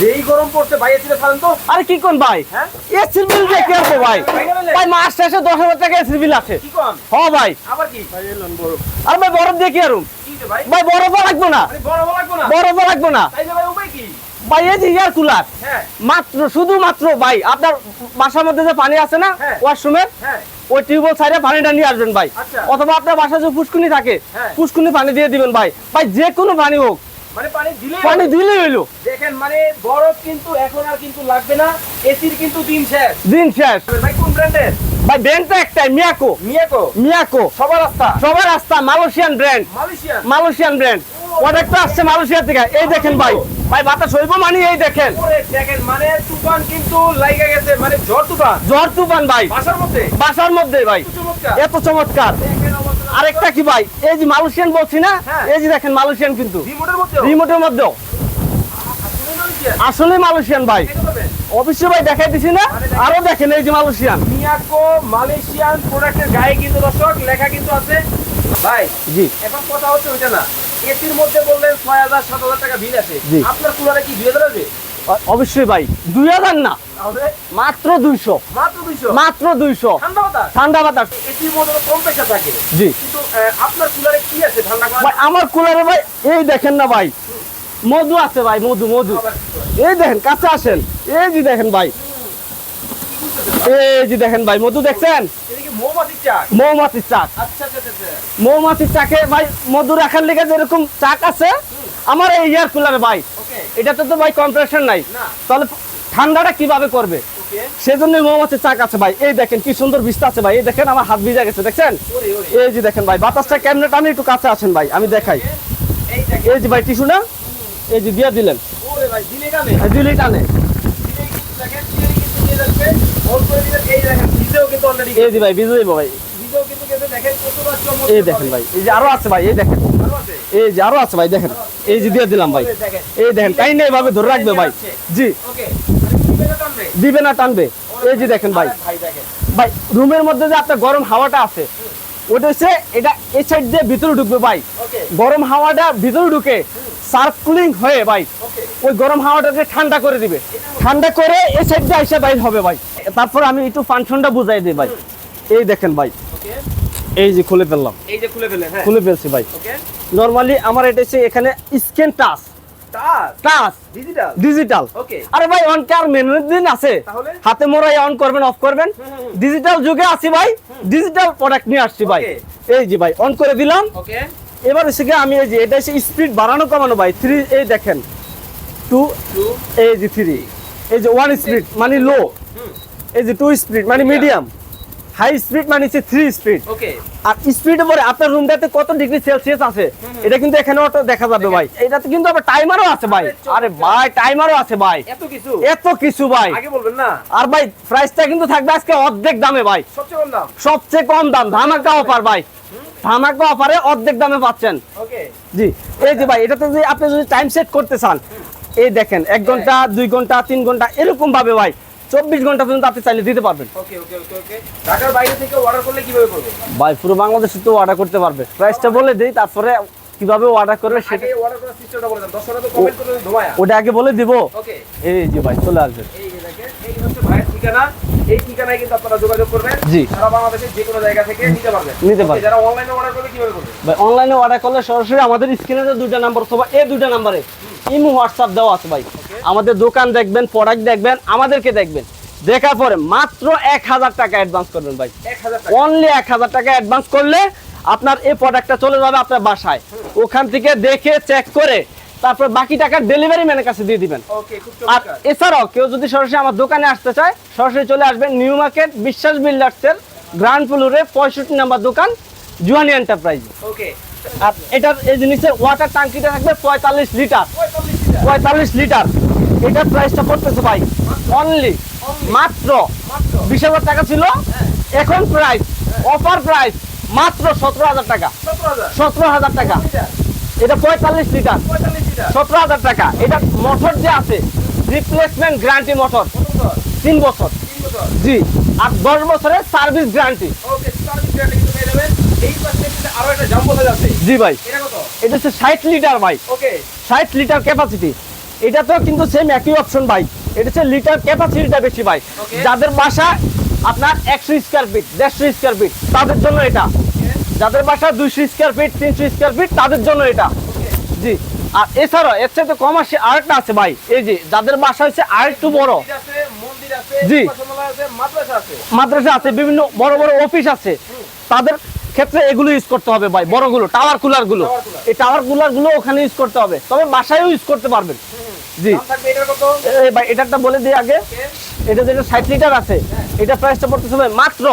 যেই গরম পড়ছে ভাই এসি ছাড়েন তো। আরে কি কোন ভাই? হ্যাঁ? এসির বিল দিয়ে কি আছে ভাই? ভাই মাস শেষে দশ হাজার টাকা এসির বিল আছে। কি কোন? হ ভাই। আবার কি? ভাই এলেন বড়। আর ভাই বরফ দিয়ে কি আরুম কি ভাই? ভাই বরফ লাগবো না। আরে বড় বড় লাগবো না? বরফ লাগবো না। তাই ভাই উপায় কি? ভাই এই যে এয়ার কুলার হ্যাঁ। মাত্র শুধুমাত্র ভাই আপনার বাসার মধ্যে যে পানি আছে না হ্যাঁ। ওয়াশরুমের হ্যাঁ। ওই টিউবওয়েল সাইডে পানিটা নিয়ে আসবেন ভাই। আচ্ছা। অথবা আপনার বাসায় যে পুষ্কুনি থাকে হ্যাঁ। পুষ্কুনি পানি দিয়ে দিবেন ভাই। ভাই যে কোনো পানি হোক মানে পানি দিলে পানি দিলে হইল। দেখেন মানে বরফ কিন্তু এখন আর কিন্তু লাগবে না। এসির কিন্তু দিন শেষ। দিন শেষ। ভাই কোন ব্র্যান্ডের ভাই একটাই মিয়াকো। মিয়াকো? মিয়াকো। সবার রাস্তা? সবার রাস্তা Malaysian brand Malaysian? Malaysian brand আসছে মালয়েশিয়া থেকে। এই দেখেন ভাই। ভাই বাতাস হইব মানে এই দেখেন। দেখেন মানে তুফান কিন্তু লাইগা গেছে মানে ঝড় তুফান। ঝড় তুফান ভাই। বাসার মধ্যে? বাসার মধ্যে ভাই। এত চমৎকার। আরেকটা কি ভাই? এই যে মালয়েশিয়ান বলছি না? হ্যাঁ। এই যে দেখেন মালয়েশিয়ান কিন্তু। রিমোটের মধ্যে মধ্যেও। আসলে মালয়েশিয়ান ভাই। অবশ্যই ভাই দেখাই দিছি না? আরও দেখেন। এই যে মালয়েশিয়ান। মিয়াকো মালয়েশিয়ান প্রোডাক্টের গায়ে কিন্তু দর্শক লেখা কিন্তু আছে। ভাই জি। এখন কথা হচ্ছে ওইটা না। এসির মধ্যে বললেন ছয় হাজার সাত হাজার টাকা বিল আছে। আপনার কুলারে কি দুই হাজার অবশ্যই ভাই দুই হাজার না। মাত্র দুইশো। মাত্র দুইশো? ঠান্ডা বাতাস? জি। কিন্তু আপনার কুলারে কি আছে? ঠান্ডা আমার কুলারে ভাই এই দেখেন না ভাই। মধু আছে ভাই মধু মধু। এই দেখেন কাছে আসেন। এই যে দেখেন ভাই। এই যে দেখেন ভাই মধু দেখছেন? মৌমাছির চাক। মৌমাছির চাক। আচ্ছা আচ্ছা আচ্ছা, মৌমাছির চাকে ভাই মধু রাখার লেগে যেরকম চাক আছে আমার এই এয়ার কুলারে ভাই। এটাতে তো ভাই কম্প্রেশন নাই। তাহলে ঠান্ডাটা কীভাবে করবে? সেজন্য মৌমাছির চাক আছে ভাই। এই দেখেন কি সুন্দর বিস্তা আছে ভাই। এই দেখেন আমার হাত ভিজা গেছে দেখছেন? এই যে দেখেন ভাই বাতাসটা কেমনে টানে একটু কাছে আসেন ভাই আমি দেখাই। এই যে ভাই টিস্যু না? এই যে দিয়ে দিলেন। দিলেই টানে দিলেন এই যে ভাই ভিজে দেখেন এই ভাই এই যে আরও আছে ভাই এই দেখেন। এই যে আরও আছে ভাই দেখেন। এই যে দিয়ে দিলাম ভাই। এই দেখেন তাই না এভাবে ধরে রাখবে ভাই। জি। দিবে না টানবে? এই যে দেখেন ভাই। ভাই রুমের মধ্যে যে আপনার গরম হাওয়াটা আছে ওটা হচ্ছে এটা এই সাইড দিয়ে ভিতরে ঢুকবে ভাই। গরম হাওয়াটা ভিতরে ঢুকে সার্কুলিং হয়ে ভাই ওই গরম হাওয়াটাকে ঠান্ডা করে দিবে। ঠান্ডা করে এই সাইড দিয়ে এসে বাইর হবে ভাই। তারপর আমি একটু ফাংশনটা বুঝাই দিই ভাই। এই দেখেন ভাই। এই যে খুলে ফেললাম। এই যে খুলে ফেলেন হ্যাঁ। খুলে ফেলছি ভাই। ওকে নরমালি আমার এটা হচ্ছে এখানে scan touch touch digital digital আরে ভাই অন কার মেনু দিন আছে। হাতে মোড়াই অন করবেন অফ করবেন। ডিজিটাল যুগে আছি ভাই। ডিজিটাল প্রোডাক্ট নিয়ে আসছি ভাই। এই যে ভাই অন করে দিলাম। এবার আমি এই যে এটা স্পিড বাড়ানো কমানো ভাই। থ্রি এই দেখেন। টু টু এই যে থ্রি এই যে ওয়ান স্পিড মানে লো এই যে টু স্পিড মানে মিডিয়াম হাই স্পিড মানে হচ্ছে থ্রি স্পিড আর স্পিডের পরে আপনার রুমটাতে কত ডিগ্রি সেলসিয়াস আছে? এটা কিন্তু এখানে অটো দেখা যাবে ভাই। এটাতে কিন্তু আবার টাইমারও আছে ভাই। আরে ভাই টাইমারও আছে ভাই। এত কিছু? এত কিছু ভাই। আগে বলবেন না। আর ভাই প্রাইসটা কিন্তু থাকবে আজকে অর্ধেক দামে ভাই। সবচেয়ে কম দাম? সবচেয়ে কম দাম। ধামাকা অফার ভাই। ধামাকা অফারে অর্ধেক দামে পাচ্ছেন। জি। এই যে ভাই এটাতে যদি আপনি যদি টাইম সেট করতে চান এই দেখেন এক ঘণ্টা দুই ঘণ্টা তিন ঘণ্টা এরকম ভাবে ভাই। চব্বিশ ঘণ্টা পর্যন্ত আপনি চাইলে দিতে পারবেন। ঢাকার বাইরে থেকে অর্ডার করলে কীভাবে করবে? ভাই পুরো বাংলাদেশে তো অর্ডার করতে পারবে। প্রাইসটা বলে দিই তারপরে কীভাবে অর্ডার করবে সেটা ওটা আগে বলে দিব। এই যে ভাই চলে আসবে। এই ঠিকানায় কিন্তু আপনারা যোগাযোগ করবেন। জি। সারা বাংলাদেশের যে কোনো জায়গা থেকে নিতে পারবেন। নিতে পারবেন। যারা অনলাইনে অর্ডার করবে কীভাবে করবে? ভাই অনলাইনে অর্ডার করলে সরাসরি আমাদের স্ক্রিনে যে দুইটা নাম্বার অথবা এই দুইটা নাম্বারে ইমো হোয়াটসঅ্যাপ দেওয়া আছে ভাই। আমাদের দোকান দেখবেন প্রোডাক্ট দেখবেন আমাদেরকে দেখবেন। দেখার পরে মাত্র এক হাজার টাকা অ্যাডভান্স করবেন ভাই। অনলি এক হাজার টাকা অ্যাডভান্স করলে আপনার এই প্রোডাক্টটা চলে যাবে আপনার বাসায়। ওখান থেকে দেখে চেক করে তারপর বাকি টাকা ডেলিভারি ম্যানের কাছে দিয়ে দিবেন। আর এছাড়াও কেউ যদি সরাসরি আমার দোকানে আসতে চায় সরাসরি চলে আসবেন নিউ মার্কেট বিশ্বাস বিল্ডার্সের গ্রাউন্ড ফ্লোরে পঁয়ষট্টি নাম্বার দোকান জুয়ানি এন্টারপ্রাইজ ওকে। আর এটার এই জিনিসের ওয়াটার ট্যাঙ্কিটা থাকবে পঁয়তাল্লিশ লিটার পঁয়তাল্লিশ লিটার এটার প্রাইসটা করতেছে ভাই অনলি মাত্র মাত্র বিশ হাজার টাকা ছিল। এখন প্রাইস অফার প্রাইস মাত্র সতেরো হাজার টাকা। সতেরো হাজার। টাকা। এটা পঁয়তাল্লিশ লিটার। 45 লিটার। সতেরো হাজার টাকা। এটা মোটর যে আছে রিপ্লেসমেন্ট গ্যারান্টি মোটর তিন বছর। জি। আর দশ বছরের সার্ভিস গ্যারান্টি জি ভাই। এটা এটা হচ্ছে ষাট লিটার ভাই। ওকে ষাট লিটার ক্যাপাসিটি এটা তো কিন্তু সেম একই অপশন ভাই। এটা হচ্ছে লিটার ক্যাপাসিটিটা বেশি ভাই। যাদের বাসা আপনার একশো স্কোয়ার ফিট দেড়শো স্কোয়ার ফিট তাদের জন্য এটা। যাদের বাসা দুইশো স্কোয়ার ফিট তিনশো স্কোয়ার ফিট তাদের জন্য এটা। জি। আর এছাড়াও এর চাইতে কম আসে আরেকটা আছে ভাই। এই যে যাদের বাসা হচ্ছে আরেকটু বড়। জি। মাদ্রাসা আছে। বিভিন্ন বড় বড় অফিস আছে। তাদের ক্ষেত্রে এগুলো ইউজ করতে হবে ভাই বড়গুলো টাওয়ার কুলারগুলো। এই টাওয়ার কুলারগুলো ওখানে ইউজ করতে হবে। তবে বাসায়ও ইউজ করতে পারবেন। জি। দাম এটার কত? এই বলে দিই আগে। এটা যেটা ষাট লিটার আছে এটা প্রাইসটা পড়তেছে ভাই মাত্র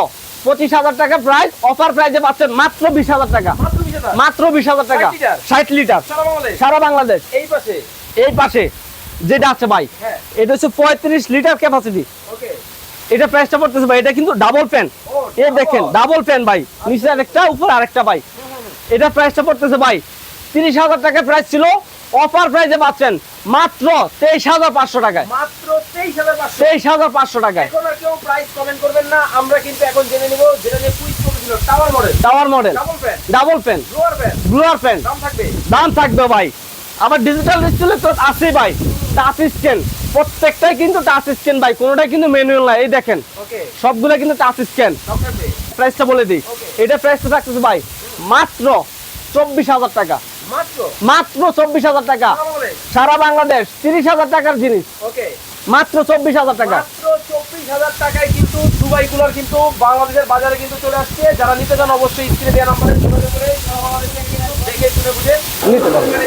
পঁচিশ হাজার টাকা প্রাইস অফার প্রাইসে পাচ্ছেন মাত্র বিশ হাজার টাকা। মাত্র বিশ হাজার? টাকা। ষাট লিটার? সারা বাংলাদেশ? এই পাশে? এই পাশে। যেটা আছে ভাই হ্যাঁ। এটা হচ্ছে পঁয়ত্রিশ লিটার ক্যাপাসিটি এটা প্রাইসটা পড়তেছে ভাই এটা কিন্তু ডাবল ফ্যান ও, এই দেখেন ডাবল ফ্যান ভাই। নিচে আরেকটা উপর আরেকটা ভাই। এটা প্রাইসটা পড়তেছে ভাই তিরিশ হাজার টাকা প্রাইস ছিল অফার প্রাইসে পাচ্ছেন মাত্র তেইশ হাজার পাঁচশো টাকায়। মাত্র তেইশ হাজার পাঁচশো। তেইশ হাজার পাঁচশো টাকায়। এখন আর কেউ প্রাইস কমেন্ট করবেন না আমরা কিন্তু এখন জেনে নিব যেটা নিয়ে কুইজ করেছিল tower model tower model double fan double fan lower fan blower fan দাম থাকবে। দাম থাকবে ভাই। আবার ডিজিটাল ডিসপ্লে তো আছে ভাই। টাচ স্ক্যান প্রত্যেকটাই কিন্তু টাচ স্ক্যান ভাই। কোনোটাই কিন্তু ম্যানুয়াল না। এই দেখেন। সবগুলো কিন্তু টাচ স্ক্যান প্রাইসটা বলে দিই। এটা প্রাইসটা থাকতেছে ভাই মাত্র চব্বিশ হাজার টাকা। মাত্র? চব্বিশ হাজার টাকা। সারা বাংলাদেশ? তিরিশ হাজার টাকার জিনিস। মাত্র চব্বিশ হাজার টাকা। চব্বিশ হাজার টাকায় কিন্তু দুবাই কুলার কিন্তু বাংলাদেশের বাজারে কিন্তু চলে আসছে। যারা নিতে চান অবশ্যই স্ক্রিনে দেওয়া নাম্বারে দেখে শুনে বুঝে। নিতে পারবেন।